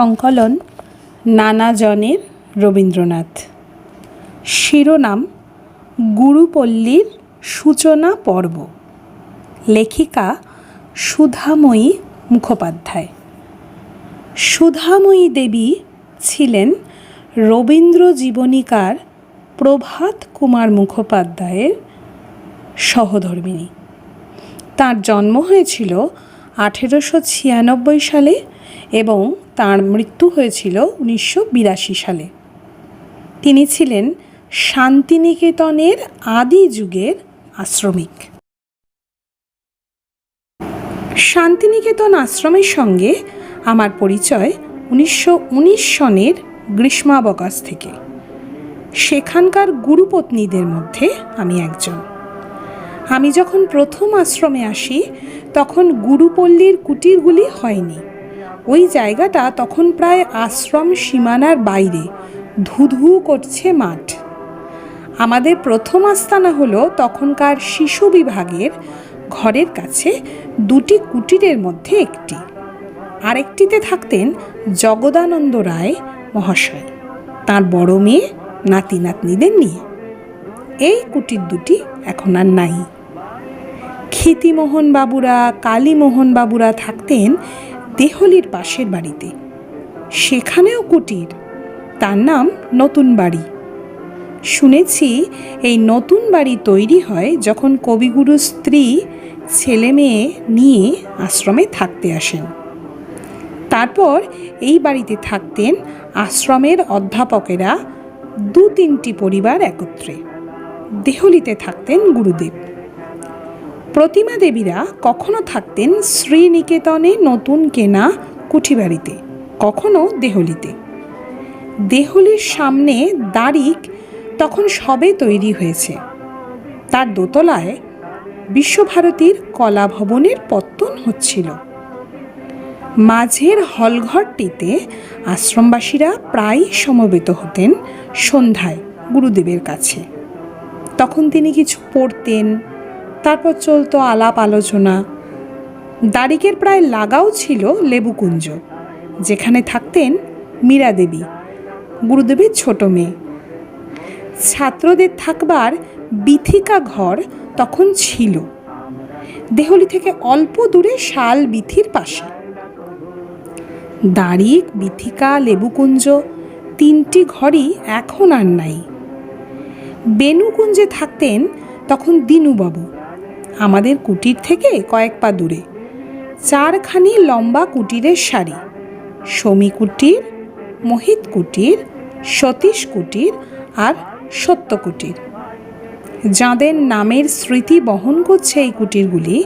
সংকলন নানাজনের রবীন্দ্রনাথ। শিরোনাম গুরুপল্লীর সূচনা পর্ব। লেখিকা সুধাময়ী মুখোপাধ্যায়। সুধাময়ী দেবী ছিলেন রবীন্দ্র জীবনীকার প্রভাত কুমার মুখোপাধ্যায়ের সহধর্মিণী তার জন্ম হয়েছিল আঠেরোশো ছিয়ানব্বই সালে এবং তার মৃত্যু হয়েছিল উনিশশো বিরাশি সালে। তিনি ছিলেন শান্তিনিকেতনের আদি যুগের আশ্রমিক। শান্তিনিকেতন আশ্রমের সঙ্গে আমার পরিচয় উনিশশো উনিশ সনের গ্রীষ্মাবকাশ থেকে। সেখানকার গুরুপত্নীদের মধ্যে আমি একজন। আমি যখন প্রথম আশ্রমে আসি, তখন গুরুপল্লীর কুটিরগুলি হয়নি। ওই জায়গাটা তখন প্রায় আশ্রম সীমানার বাইরে। ধুধু করছে মাঠ। আমাদের প্রথম আস্তানা হলো তখনকার শিশু বিভাগের ঘরের কাছে দুটি কুটিরের মধ্যে একটি। আরেকটিতে থাকতেন জগদানন্দ রায় মহাশয়, তার বড় মেয়ে নাতি নাতনিদের নিয়ে। এই কুটির দুটি এখন আর নাই। ক্ষিতিমোহন বাবুরা কালীমোহন বাবুরা থাকতেন দেহলির পাশের বাড়িতে। সেখানেও কুটির। তার নাম নতুন বাড়ি। শুনেছি এই নতুন বাড়ি তৈরি হয় যখন কবিগুরু স্ত্রী, ছেলে মেয়ে নিয়ে আশ্রমে থাকতে আসেন। তারপর এই বাড়িতে থাকতেন আশ্রমের অধ্যাপকেরা দু তিনটি পরিবার একত্রে। দেহলিতে থাকতেন গুরুদেব। প্রতিমা দেবীরা কখনো থাকতেন শ্রীনিকেতনে নতুন কেনা কুঠিবাড়িতে, কখনো দেহলিতে। দেহলির সামনে দারিক তখন সবে তৈরি হয়েছে। তার দোতলায় বিশ্বভারতীর কলা ভবনের পত্তন হচ্ছিল। মাঝের হলঘরটিতে আশ্রমবাসীরা প্রায়ই সমবেত হতেন সন্ধ্যায় গুরুদেবের কাছে। তখন তিনি কিছু পড়তেন তারপর চলতো আলাপ আলোচনা। দারিকের প্রায় লাগাও ছিল লেবুকুঞ্জ, যেখানে থাকতেন মীরা দেবী, গুরুদেবের ছোট মেয়ে। ছাত্রদের থাকবার বিথিকা ঘর তখন ছিল। দেহলি থেকে অল্প দূরে শাল বিথির পাশে। দারিক, বিথিকা, লেবুকুঞ্জ তিনটি ঘরই এখন আর নাই। বেনুকুঞ্জে থাকতেন তখন দিনুবাবু। আমাদের কুটির থেকে কয়েক পা দূরে। চারখানি লম্বা কুটিরের সারি। সমী কুটির, মোহিত কুটির, সতীশ কুটির আর সত্য কুটির। যাঁদের নামের স্মৃতি বহন করছে এই কুটিরগুলি,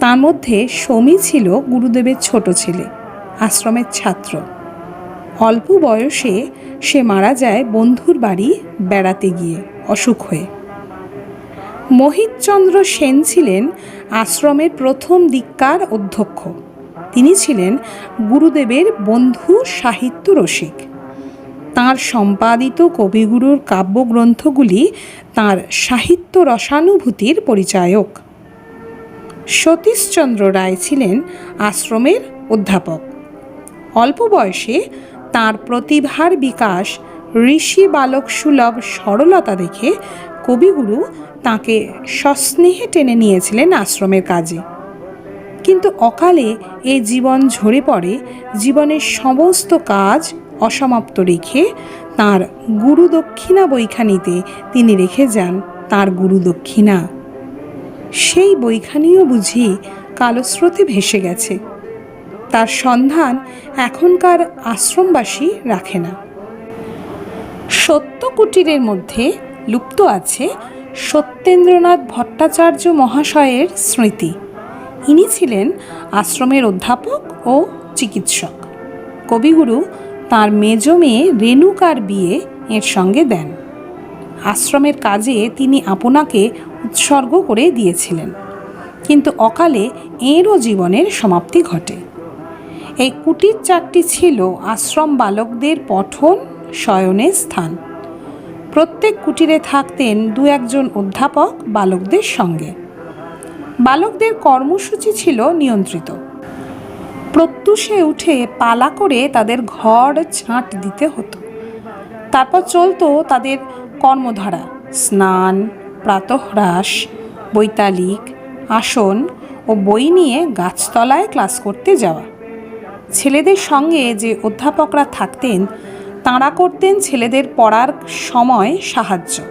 তার মধ্যে সমী ছিল গুরুদেবের ছোট ছেলে, আশ্রমের ছাত্র। অল্প বয়সে সে মারা যায় বন্ধুর বাড়ি বেড়াতে গিয়ে, অসুখ হয়ে। মোহিতচন্দ্র সেন ছিলেন আশ্রমের প্রথম দিককার অধ্যক্ষ। তিনি ছিলেন গুরুদেবের বন্ধু সাহিত্য রসিক। তাঁর সম্পাদিত কবিগুরুর কাব্যগ্রন্থগুলি তাঁর সাহিত্য রসানুভূতির পরিচায়ক। সতীশচন্দ্র রায় ছিলেন আশ্রমের অধ্যাপক। অল্প বয়সে তাঁর প্রতিভার বিকাশ ঋষি বালক সুলভ সরলতা দেখে কবিগুরু তাকে সস্নেহে টেনে নিয়েছিলেন আশ্রমের কাজে। কিন্তু অকালে এই জীবন ঝরে পড়ে, জীবনের সমস্ত কাজ অসমাপ্ত রেখে তাঁর গুরুদক্ষিণা বইখানিতে তিনি রেখে যান তাঁর গুরুদক্ষিণা সেই বইখানিও বুঝি কালস্রোতে ভেসে গেছে। তার সন্ধান এখনকার আশ্রমবাসী রাখে না। সত্য কুটিরের মধ্যে লুপ্ত আছে সত্যেন্দ্রনাথ ভট্টাচার্য মহাশয়ের স্মৃতি। ইনি ছিলেন আশ্রমের অধ্যাপক ও চিকিৎসক। কবিগুরু তাঁর মেজ মেয়ে রেণুকার বিয়ে এর সঙ্গে দেন। আশ্রমের কাজে তিনি আপনাকে উৎসর্গ করে দিয়েছিলেন। কিন্তু অকালে এঁরও জীবনের সমাপ্তি ঘটে। এই কুটির চারটি ছিল আশ্রম বালকদের পঠন শয়নের স্থান। প্রত্যেক কুটিরে থাকতেন দু একজন অধ্যাপক বালকদের সঙ্গে। বালকদের কর্মসূচি ছিল নিয়ন্ত্রিত। প্রত্যুষে উঠে পালা করে তাদের ঘর ছাঁট দিতে হতো। তারপর চলতো তাদের কর্মধারা, স্নান প্রাতহ্রাস বৈতালিক, আসন ও বই নিয়ে গাছতলায় ক্লাস করতে যাওয়া। ছেলেদের সঙ্গে যে অধ্যাপকরা থাকতেন তাঁরা করতেন ছেলেদের পড়ার সময় সাহায্য।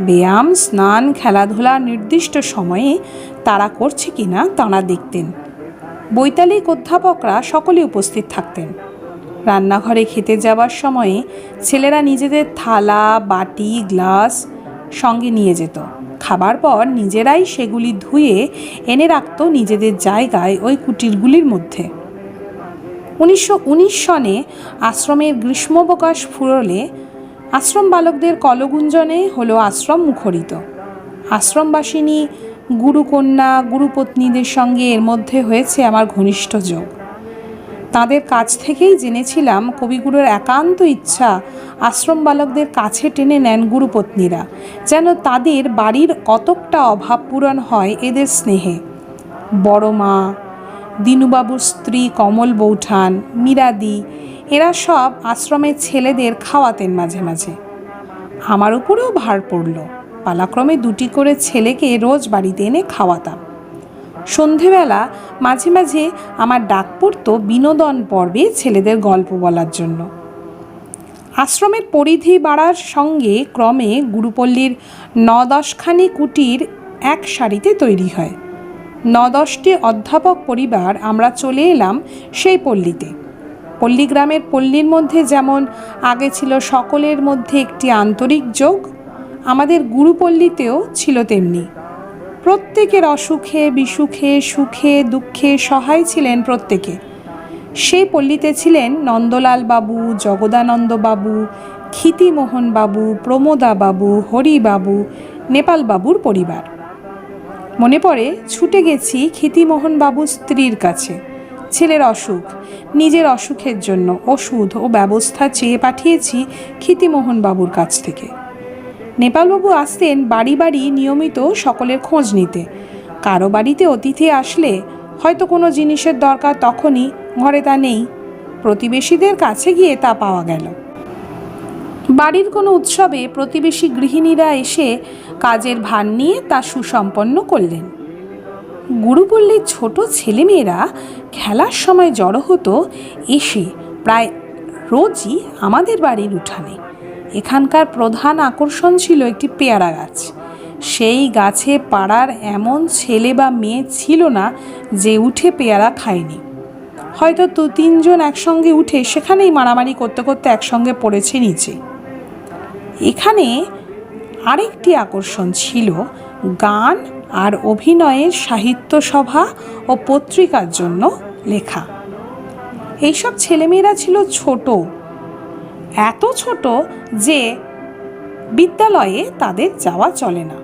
ব্যায়াম, স্নান খেলাধুলা নির্দিষ্ট সময়ে তারা করছে কিনা তাঁরা দেখতেন। বৈতালিক অধ্যাপকরা সকলে উপস্থিত থাকতেন। রান্নাঘরে খেতে যাওয়ার সময়ে ছেলেরা নিজেদের থালা, বাটি, গ্লাস সঙ্গে নিয়ে যেত। খাবার পর নিজেরাই সেগুলি ধুয়ে এনে রাখত নিজেদের জায়গায় ওই কুটিরগুলির মধ্যে। উনিশশো উনিশ সনে আশ্রমের গ্রীষ্মাবকাশ ফুরলে আশ্রম বালকদের কলগুঞ্জনে হলো আশ্রম মুখরিত। আশ্রমবাসিনী, গুরুকন্যা, গুরুপত্নীদের সঙ্গে এর মধ্যে হয়েছে আমার ঘনিষ্ঠ যোগ। তাদের কাছ থেকেই জেনেছিলাম কবিগুরুর একান্ত ইচ্ছা আশ্রম বালকদের কাছে টেনে নেন গুরুপত্নীরা, যেন তাদের বাড়ির কতকটা অভাব পূরণ হয় এদের স্নেহে। বড় মা দিনুবাবুর স্ত্রী কমল বৌঠান, মীরাদি, এরা সব আশ্রমের ছেলেদের খাওয়াতেন মাঝে মাঝে। আমার উপরেও ভার পড়ল। পালাক্রমে দুটি করে ছেলেকে রোজ বাড়িতে এনে খাওয়াতাম। সন্ধেবেলা মাঝে মাঝে আমার ডাক পড়তো বিনোদন পর্বে ছেলেদের গল্প বলার জন্য। আশ্রমের পরিধি বাড়ার সঙ্গে ক্রমে গুরুপল্লীর ন দশখানি কুটির এক সারিতে তৈরি হয়। ন দশটি অধ্যাপক পরিবার আমরা চলে এলাম সেই পল্লীতে। পল্লীগ্রামের পল্লীর মধ্যে যেমন আগে ছিল সকলের মধ্যে একটি আন্তরিক যোগ, আমাদের গুরুপল্লীতেও ছিল তেমনি। প্রত্যেকের অসুখে, বিসুখে, সুখে, দুঃখে সহায় ছিলেন প্রত্যেকে। সেই পল্লীতে ছিলেন নন্দলাল বাবু, জগদানন্দ বাবু, ক্ষিতিমোহন বাবু, প্রমোদা বাবু, হরিবাবু, নেপাল বাবুর পরিবার। মনে পড়ে ছুটে গেছি ক্ষিতিমোহন বাবুর স্ত্রীর কাছে। ছেলের অসুখ, নিজের অসুখের জন্য ওষুধ ও ব্যবস্থা চেয়ে পাঠিয়েছি ক্ষিতিমোহন বাবুর কাছ থেকে। নেপালবাবু আসতেন বাড়ি বাড়ি নিয়মিত সকলের খোঁজ নিতে। কারও বাড়িতে অতিথি আসলে হয়তো কোনো জিনিসের দরকার তখনই ঘরে তা নেই। প্রতিবেশীদের কাছে গিয়ে তা পাওয়া গেল। বাড়ির কোনো উৎসবে প্রতিবেশী গৃহিণীরা এসে কাজের ভার নিয়ে তা সুসম্পন্ন করলেন। গুরুপল্লীর ছোট ছেলেমেয়েরা খেলার সময় জড়ো হতো এসে প্রায় রোজই আমাদের বাড়ির উঠানে। এখানকার প্রধান আকর্ষণ ছিল একটি পেয়ারা গাছ। সেই গাছে পাড়ার এমন ছেলে বা মেয়ে ছিল না যে উঠে পেয়ারা খায়নি। হয়তো দু তিনজন একসঙ্গে উঠে সেখানেই মারামারি করতে করতে একসঙ্গে পড়েছে নিচে। এখানে আরেকটি আকর্ষণ ছিল গান আর অভিনয়ের সাহিত্য সভা ও পত্রিকার জন্য লেখা। এইসব ছেলেমেয়েরা ছিল ছোট, এত ছোট যে বিদ্যালয়ে তাদের যাওয়া চলে না।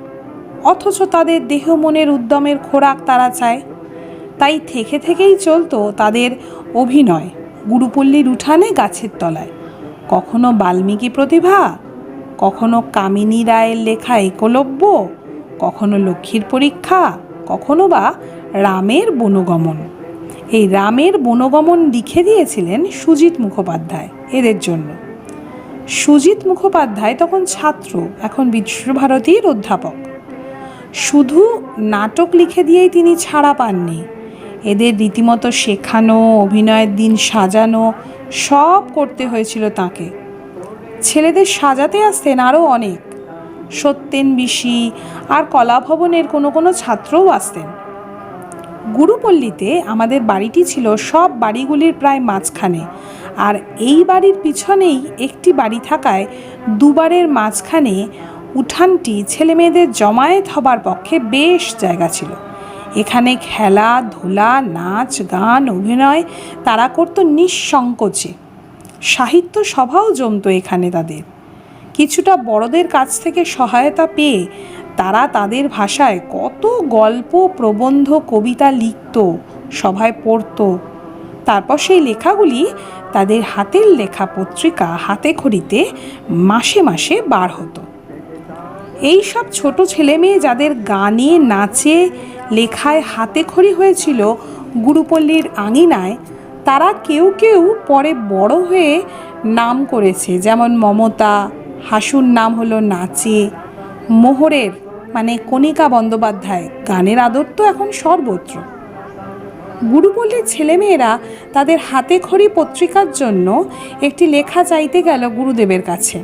অথচ তাদের দেহ মনের উদ্যমের খোরাক তারা চায়। তাই থেকে থেকেই চলতো তাদের অভিনয়। গুরুপল্লীর উঠানে গাছের তলায়। কখনো বাল্মীকি প্রতিভা কখনো কামিনী রায়ের লেখা একলব্য, কখনো লক্ষ্মীর পরীক্ষা, কখনো বা রামের বনগমন। এই রামের বনগমন লিখে দিয়েছিলেন সুজিত মুখোপাধ্যায় এদের জন্য। সুজিত মুখোপাধ্যায় তখন ছাত্র, এখন বিশ্বভারতীর অধ্যাপক। শুধু নাটক লিখে দিয়েই তিনি ছাড়া পাননি। এদের রীতিমতো শেখানো, অভিনয়ের দিন সাজানো, সব করতে হয়েছিল তাকে। ছেলেদের সাজাতে আসতেন আরও অনেক। সত্যেন বিশি আর কলাভবনের কোনো কোনো ছাত্রও আসতেন। গুরুপল্লীতে আমাদের বাড়িটি ছিল সব বাড়িগুলির প্রায় মাঝখানে আর এই বাড়ির পিছনেই একটি বাড়ি থাকায় দুবারের মাঝখানে উঠানটি ছেলেমেয়েদের জমায়েত হবার পক্ষে বেশ জায়গা ছিল। এখানে খেলা, ধুলা, নাচ, গান, অভিনয় তারা করতো নিঃসংকোচে। সাহিত্য সভাও জমতো এখানে তাদের। কিছুটা বড়দের কাছ থেকে সহায়তা পেয়ে তারা তাদের ভাষায় কত গল্প, প্রবন্ধ, কবিতা লিখত, সভায় পড়তো। তারপর সেই লেখাগুলি তাদের হাতের লেখা পত্রিকা হাতে খড়িতে মাসে মাসে বার হতো। এই সব ছোট ছেলে মেয়ে যাদের গানে, নাচে, লেখায় হাতে খড়ি হয়েছিল, গুরুপল্লীর আঙিনায় তারা কেউ কেউ পরে বড় হয়ে নাম করেছে। যেমন মমতা, হাসুর নাম হলো নাচে, মোহরের মানে কণিকা বন্দ্যোপাধ্যায়, গানের আদর তো এখন সর্বত্র। গুরুপল্লীর ছেলেমেয়েরা তাদের হাতে খড়ি পত্রিকার জন্য একটি লেখা চাইতে গেল গুরুদেবের কাছে।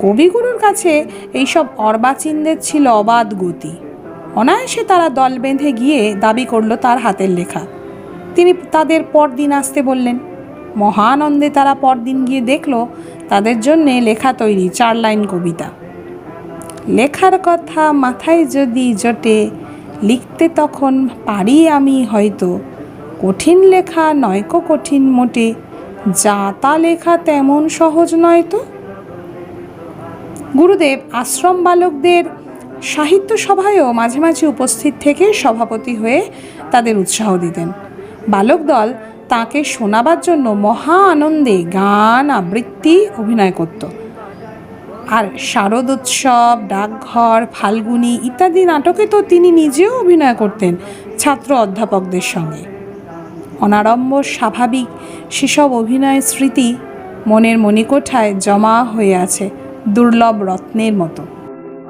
কবিগুরুর কাছে এইসব অর্বাচীনদের ছিল অবাধ গতি। অনায়াসে তারা দল বেঁধে গিয়ে দাবি করল তার হাতের লেখা। তিনি তাদের পরদিন আসতে বললেন। মহানন্দে তারা পরদিন গিয়ে দেখল, তাদের জন্যে লেখা তৈরি, চার লাইন কবিতা। লেখার কথা মাথায় যদি জোটে, লিখতে তখন পারি আমি হয়তো। কঠিন লেখা নয়কো কঠিন মোটে, যা তা লেখা তেমন সহজ নয় তো? গুরুদেব, আশ্রম বালকদের সাহিত্য সভায়ও মাঝে মাঝে উপস্থিত থেকে সভাপতি হয়ে তাদের উৎসাহ দিতেন। বালক দল তাকে শোনাবার জন্য মহা আনন্দে গান, আবৃত্তি, অভিনয় করত। আর শারদোৎসব ডাকঘর, ফাল্গুনি ইত্যাদি নাটকে তো তিনি নিজেও অভিনয় করতেন ছাত্র অধ্যাপকদের সঙ্গে। অনাড়ম্বর স্বাভাবিক সেসব অভিনয় স্মৃতি মনের মণিকোঠায় জমা হয়ে আছে দুর্লভ রত্নের মতো।